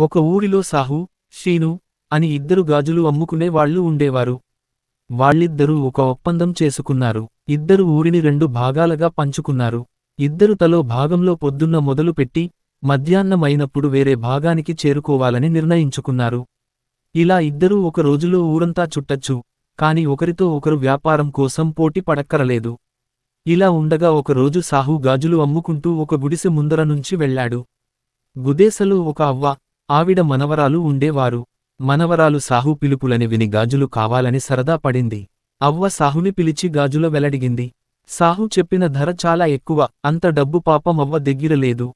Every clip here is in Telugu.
ఒక ఊరిలో సాహు షీను అని ఇద్దరు గాజులు అమ్ముకునే వాళ్ళు ఉండేవారు. వాళ్ళిద్దరూ ఒక ఒప్పందం చేసుకున్నారు. ఇద్దరు ఊరిని రెండు భాగాలుగా పంచుకున్నారు. ఇద్దరు తలో భాగంలో పొద్దున్న మొదలుపెట్టి మధ్యాహ్నమైనప్పుడు వేరే భాగానికి చేరుకోవాలని నిర్ణయించుకున్నారు. ఇలా ఇద్దరూ ఒక రోజులో ఊరంతా చుట్టచ్చు కాని ఒకరితో ఒకరు వ్యాపారం కోసం పోటీ పడక్కరలేదు. ఇలా ఉండగా ఒకరోజు సాహు గాజులు అమ్ముకుంటూ ఒక గుడిసె ముందర నుంచి వెళ్ళాడు. గుదేసలో ఒక అవ్వ ఆవిడ మనవరాలు ఉండేవారు. మనవరాలు సాహు పిలుపులని విని గాజులు కావాలని సరదా పడింది. అవ్వ సాహుని పిలిచి గాజుల వెలడిగింది. సాహు చెప్పిన ధర చాలా ఎక్కువ అంత డబ్బు పాపం అవ్వ దగ్గర లేదు.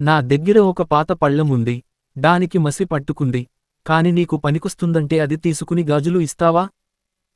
నా దగ్గర ఒక పాత పళ్ళముంది దానికి మసి పట్టుకుంది. కాని నీకు పనికొస్తుందంటే అది తీసుకుని గాజులు ఇస్తావా?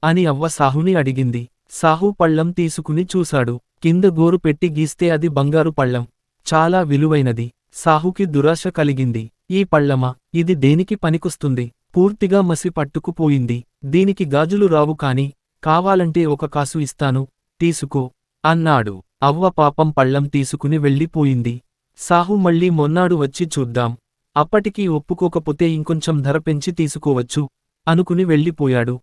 అని అవ్వ సాహుని అడిగింది. సాహు పళ్ళం తీసుకుని చూశాడు. కింద గోరు పెట్టి గీస్తే అది బంగారు పళ్ళం. చాలా విలువైనది. సాహుకి దురాశ కలిగింది. ఈ పళ్ళమా ఇది దేనికి పనికొస్తుంది? పూర్తిగా మసి పట్టుకుపోయింది. దీనికి గాజులు రావు కాని కావాలంటే ఒక కాసు ఇస్తాను. తీసుకో అన్నాడు. అవ్వ పాపం పళ్ళం తీసుకుని వెళ్ళిపోయింది. సాహు మళ్ళీ మొన్నాడు వచ్చి చూద్దాం. అప్పటికీ ఒప్పుకోకపోతే ఇంకొంచెం ధర పెంచి తీసుకోవచ్చు అనుకుని వెళ్ళిపోయాడు.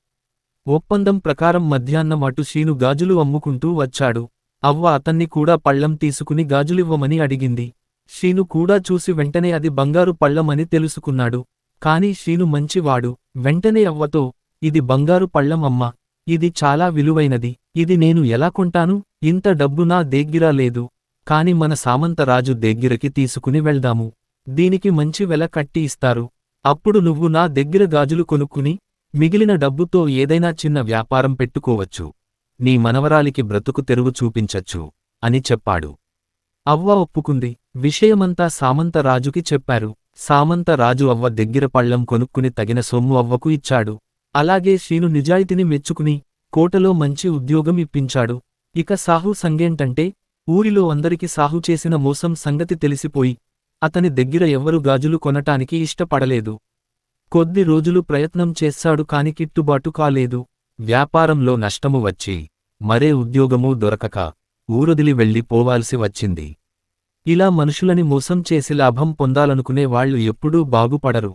ఒప్పందం ప్రకారం మధ్యాహ్నం అటు శీను గాజులు అమ్ముకుంటూ వచ్చాడు. అవ్వ అతన్ని కూడా పళ్ళం తీసుకుని గాజులివ్వమని అడిగింది. శీను కూడా చూసి వెంటనే అది బంగారు పళ్ళమని తెలుసుకున్నాడు. కాని శీను మంచివాడు. వెంటనే అవ్వతో ఇది బంగారు పళ్ళం అమ్మా. ఇది చాలా విలువైనది. ఇది నేను ఎలా కొంటాను? ఇంత డబ్బు నా దేగ్గిరా లేదు. కాని మన సామంతరాజు దగ్గిరకి తీసుకుని వెళ్దాము. దీనికి మంచి వెల కట్టి ఇస్తారు. అప్పుడు నువ్వు నా దగ్గర గాజులు కొనుక్కుని మిగిలిన డబ్బుతో ఏదైనా చిన్న వ్యాపారం పెట్టుకోవచ్చు. నీ మనవరాలికి బ్రతుకు తెరువు చూపించచ్చు అని చెప్పాడు. అవ్వ ఒప్పుకుంది. విషయమంతా సామంతరాజుకి చెప్పారు. సామంతరాజు అవ్వ దగ్గర పళ్ళం కొనుక్కుని తగిన సొమ్ము అవ్వకు ఇచ్చాడు. అలాగే శీను నిజాయితీని మెచ్చుకుని కోటలో మంచి ఉద్యోగం ఇప్పించాడు. ఇక సాహు సంగేంటంటే ఊరిలో అందరికి సాహు చేసిన మోసం సంగతి తెలిసిపోయి అతని దగ్గర ఎవ్వరు గాజులు కొనటానికి ఇష్టపడలేదు. కొద్ది రోజులు ప్రయత్నం చేశాడు కాని కిట్టుబాటు కాలేదు. వ్యాపారంలో నష్టము వచ్చి మరే ఉద్యోగమూ దొరకక ఊరొదిలి వెళ్ళి పోవాల్సి వచ్చింది. ఇలా మనుషులని మోసం చేసి లాభం పొందాలనుకునే వాళ్ళు ఎప్పుడూ బాగుపడరు.